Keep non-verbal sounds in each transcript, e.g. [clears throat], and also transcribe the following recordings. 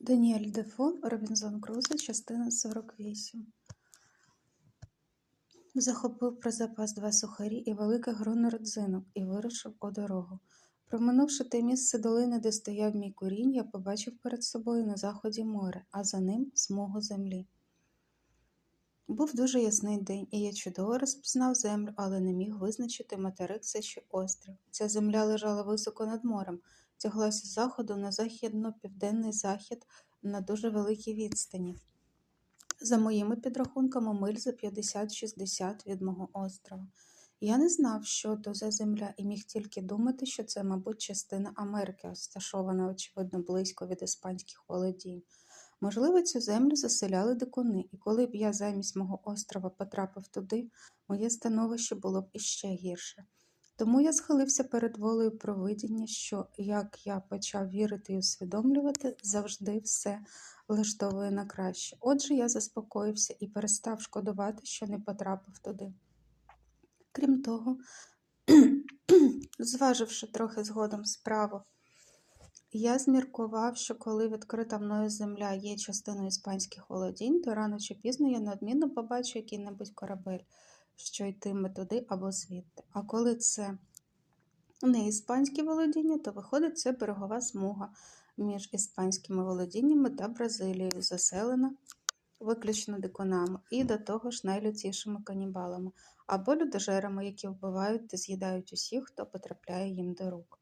Даніель Дефо, Робінзон Крузо, частина 48. Захопив про запас два сухарі і велике гроно родзинок і вирушив у дорогу. Проминувши те місце долини, де стояв мій курінь, я побачив перед собою на заході море, а за ним смугу землі. Був дуже ясний день, і я чудово розпізнав землю, але не міг визначити материк це чи острів. Ця земля лежала високо над морем, тяглася з заходу на західно-південний захід на дуже великій відстані. За моїми підрахунками, миль за 50-60 від мого острова. Я не знав, що то за земля, і міг тільки думати, що це, мабуть, частина Америки, розташована, очевидно, близько від іспанських володінь. Можливо, цю землю заселяли дикуни, і коли б я замість мого острова потрапив туди, моє становище було б іще гірше. Тому я схилився перед волею провидіння, що, як я почав вірити і усвідомлювати, завжди все влаштовує на краще. Отже, я заспокоївся і перестав шкодувати, що не потрапив туди. Крім того, [clears throat] зваживши трохи згодом справу, я зміркував, що коли відкрита мною земля є частиною іспанських володінь, то рано чи пізно я неодмінно побачу який-небудь корабель, що йтиме туди або звідти. А коли це не іспанські володіння, то виходить це берегова смуга між іспанськими володіннями та Бразилією, заселена виключно дикунами і до того ж найлютішими канібалами або людожерами, які вбивають та з'їдають усіх, хто потрапляє їм до рук.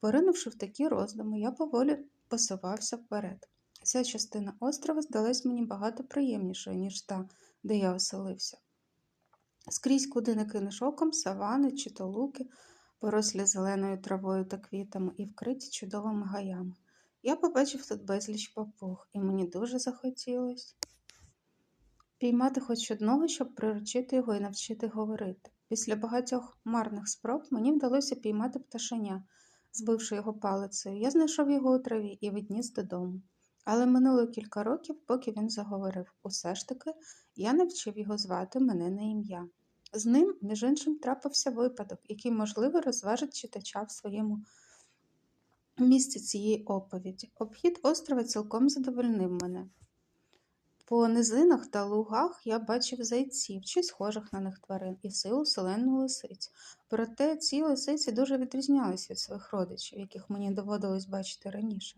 Поринувши в такі роздуми, я поволі посувався вперед. Ця частина острова здалась мені багато приємнішою, ніж та, де я оселився. Скрізь, куди не кинеш оком, савани чи то луки, порослі зеленою травою та квітами і вкриті чудовими гаями. Я побачив тут безліч папуг, і мені дуже захотілося піймати хоч одного, щоб приручити його і навчити говорити. Після багатьох марних спроб мені вдалося піймати пташеня, збивши його палицею. Я знайшов його у траві і відніс додому. Але минуло кілька років, поки він заговорив. Усе ж таки, я навчив його звати мене на ім'я. З ним, між іншим, трапився випадок, який, можливо, розважить читача в своєму місці цієї оповіді. Обхід острова цілком задовольнив мене. По низинах та лугах я бачив зайців чи схожих на них тварин і силу селену лисиць. Проте ці лисиці дуже відрізнялися від своїх родичів, яких мені доводилось бачити раніше.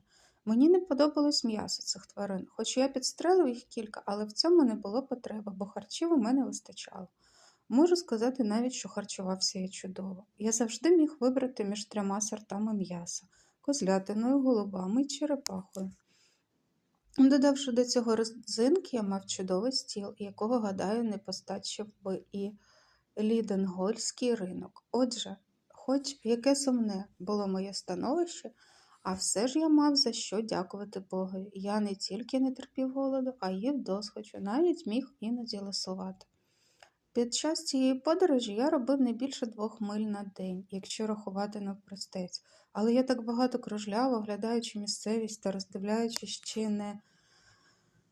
Мені не подобалось м'ясо цих тварин, хоч я підстрелив їх кілька, але в цьому не було потреби, бо харчів у мене вистачало. Можу сказати навіть, що харчувався я чудово. Я завжди міг вибрати між трьома сортами м'яса козлятиною, голубами і черепахою. Додавши до цього родзинки, я мав чудовий стіл, якого, гадаю, не постачив би і ліденгольський ринок. Отже, хоч яке сумне було моє становище, а все ж я мав за що дякувати Богові. Я не тільки не терпів голоду, а їв досхочу, навіть міг іноді лисувати. Під час цієї подорожі я робив не більше двох миль на день, якщо рахувати навпростець, але я так багато кружляв, оглядаючи місцевість та роздивляючись чи не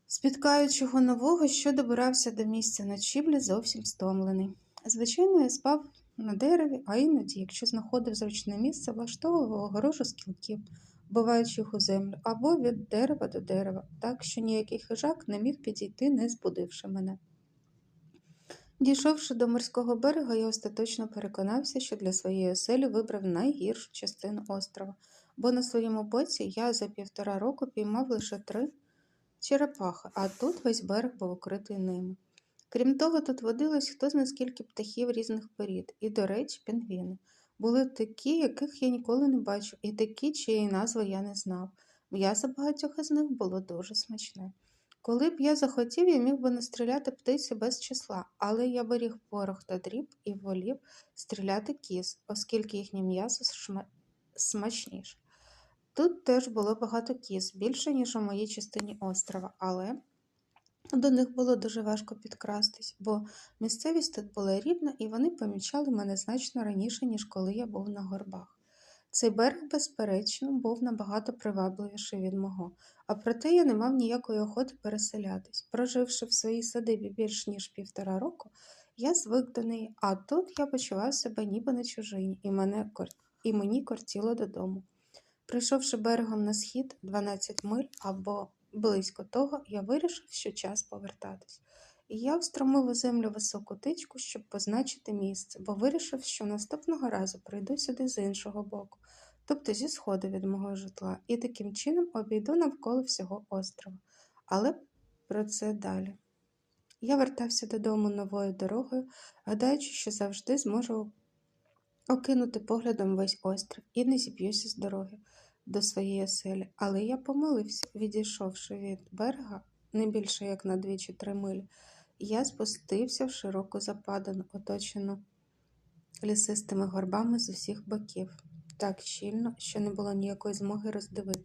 спіткаючого нового, що добирався до місця ночівлі, зовсім стомлений. Звичайно, я спав на дереві, а іноді, якщо знаходив зручне місце, влаштовував огорожу з кілків, вбиваючи їх у землю, або від дерева до дерева, так що ніякий хижак не міг підійти, не збудивши мене. Дійшовши до морського берега, я остаточно переконався, що для своєї оселі вибрав найгіршу частину острова, бо на своєму боці я за півтора року піймав лише три черепахи, а тут весь берег був укритий ними. Крім того, тут водилось хто зна скільки птахів різних порід, і, до речі, пінгвіни. Були такі, яких я ніколи не бачив, і такі, чиєї назви я не знав. М'ясо багатьох із них було дуже смачне. Коли б я захотів, я міг би настріляти птиці без числа, але я беріг порох та дріб і волів стріляти кіз, оскільки їхнє м'ясо шма... смачніше. Тут теж було багато кіз, більше, ніж у моїй частині острова, але до них було дуже важко підкрастись, бо місцевість тут була рівна, і вони помічали мене значно раніше, ніж коли я був на горбах. Цей берег, безперечно, був набагато привабливіший від мого, а проте я не мав ніякої охоти переселятись. Проживши в своїй садибі більш ніж півтора року, я звик до неї, а тут я почував себе ніби на чужині, і, мене і мені кортіло додому. Прийшовши берегом на схід 12 миль або близько того, я вирішив, що час повертатись. І я встромив у землю високу тичку, щоб позначити місце, бо вирішив, що наступного разу прийду сюди з іншого боку, тобто зі сходу від мого житла, і таким чином обійду навколо всього острова. Але про це далі. Я вертався додому новою дорогою, гадаючи, що завжди зможу окинути поглядом весь острів і не зіб'юся з дороги до своєї оселі. Але я помилився, відійшовши від берега не більше як на дві чи три милі, я спустився в широку западину, оточену лісистими горбами з усіх боків, так щільно, що не було ніякої змоги роздивитися.